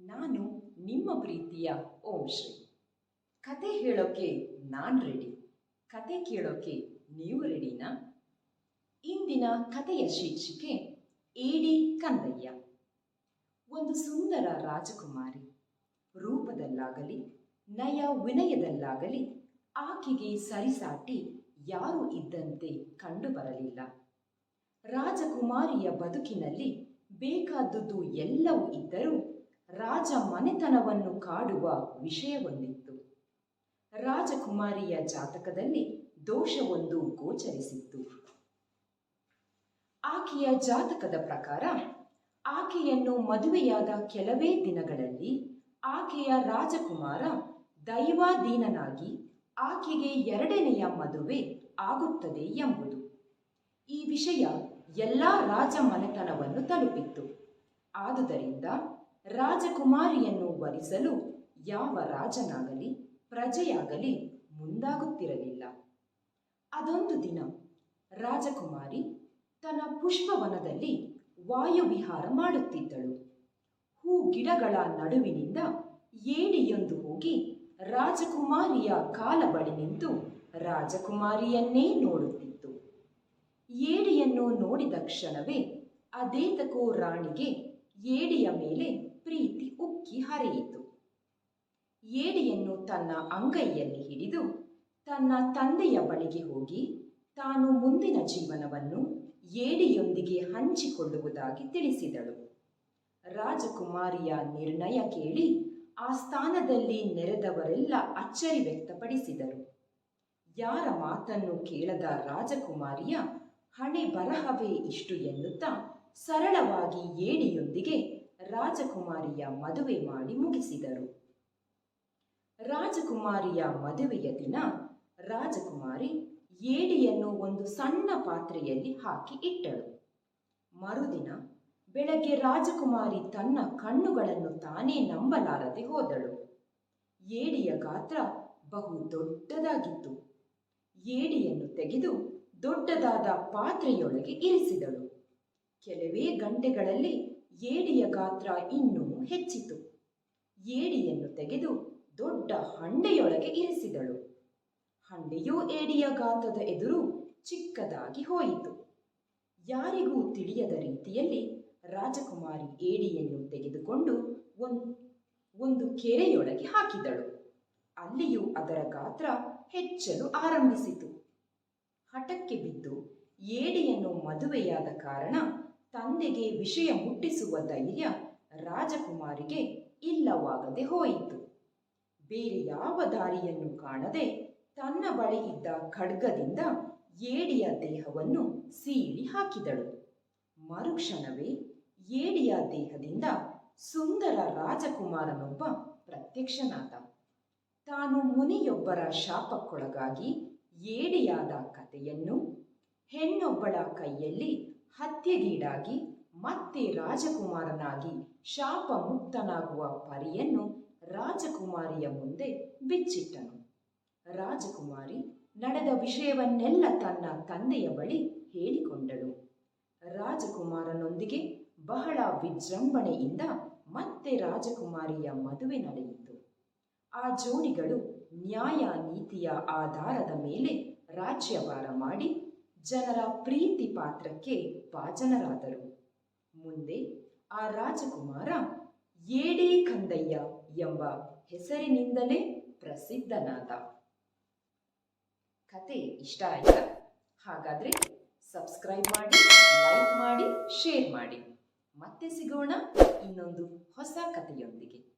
ನಾನು ನಿಮ್ಮ ಪ್ರೀತಿಯ ಓಂ ಶ್ರೀ. ಕತೆ ಹೇಳೋಕೆ ನಾನು ರೆಡಿ ಕತೆ ಕೇಳೋಕೆ ನೀವು ರೆಡಿನಾ ಇಂದಿನ ಕತೆಯ ಶೀರ್ಷಿಕೆ ಏಡಿ ಕಂದಯ್ಯ ಒಂದು ಸುಂದರ ರಾಜಕುಮಾರಿ. ರೂಪದಲ್ಲಾಗಲಿ, ನಯ ವಿನಯದಲ್ಲಾಗಲಿ, ಆಕೆಗೆ ಸರಿಸಾಟಿ ಯಾರೂ ಇದ್ದಂತೆ ಕಂಡುಬರಲಿಲ್ಲ ರಾಜಕುಮಾರಿಯ ಬದುಕಿನಲ್ಲಿ ಬೇಕಾದದ್ದು ಎಲ್ಲವೂ ಇದ್ದರೂ ರಾಜ ಮನೆತನವನ್ನು ಕಾಡುವ ವಿಷಯವೊಂದಿತ್ತು ರಾಜಕುಮಾರಿಯ ಜಾತಕದಲ್ಲಿ ದೋಷವೊಂದು ಗೋಚರಿಸಿತ್ತು. ಆಕೆಯ ಜಾತಕದ ಪ್ರಕಾರ, ಆಕೆಯನ್ನು ಮದುವೆಯಾದ ಕೆಲವೇ ದಿನಗಳಲ್ಲಿ ಆಕೆಯ ರಾಜಕುಮಾರ ದೈವಾಧೀನನಾಗಿ ಆಕೆಗೆ ಎರಡನೆಯ ಮದುವೆ ಆಗುತ್ತದೆ ಎಂಬುದು. ಈ ವಿಷಯ ಎಲ್ಲ ರಾಜ ಮನೆತನವನ್ನು ತಲುಪಿತ್ತು. ಆದುದರಿಂದ ರಾಜಕುಮಾರಿಯನ್ನು ವರಿಸಲು ಯಾವ ರಾಜನಾಗಲಿ, ಪ್ರಜೆಯಾಗಲಿ ಮುಂದಾಗುತ್ತಿರಲಿಲ್ಲ. ಅದೊಂದು ದಿನ ರಾಜಕುಮಾರಿ ತನ್ನ ಪುಷ್ಪವನದಲ್ಲಿ ವಾಯುವಿಹಾರ ಮಾಡುತ್ತಿದ್ದಳು. ಹೂ ಗಿಡಗಳ ನಡುವಿನಿಂದ ಏಡಿಯೊಂದು ಹೋಗಿ ರಾಜಕುಮಾರಿಯ ಕಾಲ ಬಳಿ ನಿಂತು ರಾಜಕುಮಾರಿಯನ್ನೇ ನೋಡುತ್ತಿತ್ತು. ಏಡಿಯನ್ನು ನೋಡಿದ ಕ್ಷಣವೇ ಅದೇತಕೋ ರಾಣಿಗೆ ಏಡಿಯ ಮೇಲೆ ಪ್ರೀತಿ ಉಕ್ಕಿ ಹರಿಯಿತು. ಏಡಿಯನ್ನು ತನ್ನ ಅಂಗೈಯಲ್ಲಿ ಹಿಡಿದು ತನ್ನ ತಂದೆಯ ಬಳಿಗೆ ಹೋಗಿ ತಾನು ಮುಂದಿನ ಜೀವನವನ್ನು ಏಡಿಯೊಂದಿಗೆ ಹಂಚಿಕೊಳ್ಳುವುದಾಗಿ ತಿಳಿಸಿದಳು. ರಾಜಕುಮಾರಿಯ ನಿರ್ಣಯ ಕೇಳಿ ಆ ಸ್ಥಾನದಲ್ಲಿ ನೆರೆದವರೆಲ್ಲ ಅಚ್ಚರಿ ವ್ಯಕ್ತಪಡಿಸಿದರು. ಯಾರ ಮಾತನ್ನು ಕೇಳದ ರಾಜಕುಮಾರಿಯ ಹಣೆ ಬರಹವೇ ಇಷ್ಟು ಎನ್ನುತ್ತಾ ಸರಳವಾಗಿ ಏಡಿಯೊಂದಿಗೆ ರಾಜಕುಮಾರಿಯ ಮದುವೆ ಮಾಡಿ ಮುಗಿಸಿದರು. ರಾಜಕುಮಾರಿಯ ಮದುವೆಯ ದಿನ ರಾಜಕುಮಾರಿ ಏಡಿಯನ್ನು ಒಂದು ಸಣ್ಣ ಪಾತ್ರೆಯಲ್ಲಿ ಹಾಕಿ ಇಟ್ಟಳು. ಮರುದಿನ ಬೆಳಗ್ಗೆ ರಾಜಕುಮಾರಿ ತನ್ನ ಕಣ್ಣುಗಳನ್ನು ತಾನೇ ನಂಬಲಾರದೆ ಹೋದಳು. ಏಡಿಯ ಗಾತ್ರ ಬಹು ದೊಡ್ಡದಾಗಿತ್ತು. ಏಡಿಯನ್ನು ತೆಗೆದು ದೊಡ್ಡದಾದ ಪಾತ್ರೆಯೊಳಗೆ ಇರಿಸಿದಳು. ಕೆಲವೇ ಗಂಟೆಗಳಲ್ಲಿ ಏಡಿಯ ಗಾತ್ರ ಇನ್ನೂ ಹೆಚ್ಚಿತು. ಏಡಿಯನ್ನು ತೆಗೆದು ದೊಡ್ಡ ಹಂಡೆಯೊಳಗೆ ಇರಿಸಿದಳು. ಹಂಡೆಯೂ ಏಡಿಯ ಗಾತ್ರದ ಎದುರು ಚಿಕ್ಕದಾಗಿ ಹೋಯಿತು. ಯಾರಿಗೂ ತಿಳಿಯದ ರೀತಿಯಲ್ಲಿ ರಾಜಕುಮಾರಿ ಏಡಿಯನ್ನು ತೆಗೆದುಕೊಂಡು ಒಂದ್ ಕೆರೆಯೊಳಗೆ ಹಾಕಿದಳು. ಅಲ್ಲಿಯೂ ಅದರ ಗಾತ್ರ ಹೆಚ್ಚಲು ಆರಂಭಿಸಿತು. ಹಠಕ್ಕೆ ಬಿದ್ದು ಏಡಿಯನ್ನು ಮದುವೆಯಾದ ಕಾರಣ ತಂದೆಗೆ ವಿಷಯ ಮುಟ್ಟಿಸುವ ಧೈರ್ಯ ರಾಜಕುಮಾರಿಗೆ ಇಲ್ಲವಾಗದೆ ಹೋಯಿತು. ಬೇರೆ ಯಾವ ದಾರಿಯನ್ನು ಕಾಣದೆ ತನ್ನ ಬಳಿ ಇದ್ದ ಖಡ್ಗದಿಂದ ಏಡಿಯ ದೇಹವನ್ನು ಸೀಳಿ ಹಾಕಿದಳು. ಮರುಕ್ಷಣವೇ ಏಡಿಯ ದೇಹದಿಂದ ಸುಂದರ ರಾಜಕುಮಾರನೊಬ್ಬ ಪ್ರತ್ಯಕ್ಷನಾದ. ತಾನು ಮುನಿಯೊಬ್ಬರ ಶಾಪಕ್ಕೊಳಗಾಗಿ ಏಡಿಯಾದ ಕಥೆಯನ್ನು ಹೆಣ್ಣೊಬ್ಬಳ ಕೈಯಲ್ಲಿ ಹತ್ಯೆಗೀಡಾಗಿ ಮತ್ತೆ ರಾಜಕುಮಾರನಾಗಿ ಶಾಪ ಮುಕ್ತನಾಗುವ ಪರಿಯನ್ನು ರಾಜಕುಮಾರಿಯ ಮುಂದೆ ಬಿಚ್ಚಿಟ್ಟನು. ರಾಜಕುಮಾರಿ ನಡೆದ ವಿಷಯವನ್ನೆಲ್ಲ ತನ್ನ ತಂದೆಯ ಬಳಿ ಹೇಳಿಕೊಂಡಳು. ರಾಜಕುಮಾರನೊಂದಿಗೆ ಬಹಳ ವಿಜೃಂಭಣೆಯಿಂದ ಮತ್ತೆ ರಾಜಕುಮಾರಿಯ ಮದುವೆ ನಡೆಯಿತು. ಆ ಜೋಡಿಗಳು ನ್ಯಾಯ ನೀತಿಯ ಆಧಾರದ ಮೇಲೆ ರಾಜ್ಯಭಾರ ಮಾಡಿ ಜನರ ಪ್ರೀತಿ ಪಾತ್ರಕ್ಕೆ ಭಾಜನರಾದರು. ಮುಂದೆ ಆ ರಾಜಕುಮಾರ ಏಡಿ ಕಂದಯ್ಯ ಎಂಬ ಹೆಸರಿನಿಂದಲೇ ಪ್ರಸಿದ್ಧನಾದ. ಕತೆ ಇಷ್ಟ ಆಯ್ತಾ? ಹಾಗಾದ್ರೆ ಸಬ್ಸ್ಕ್ರೈಬ್ ಮಾಡಿ, ಲೈಕ್ ಮಾಡಿ, ಶೇರ್ ಮಾಡಿ. ಮತ್ತೆ ಸಿಗೋಣ ಇನ್ನೊಂದು ಹೊಸ ಕಥೆಯೊಂದಿಗೆ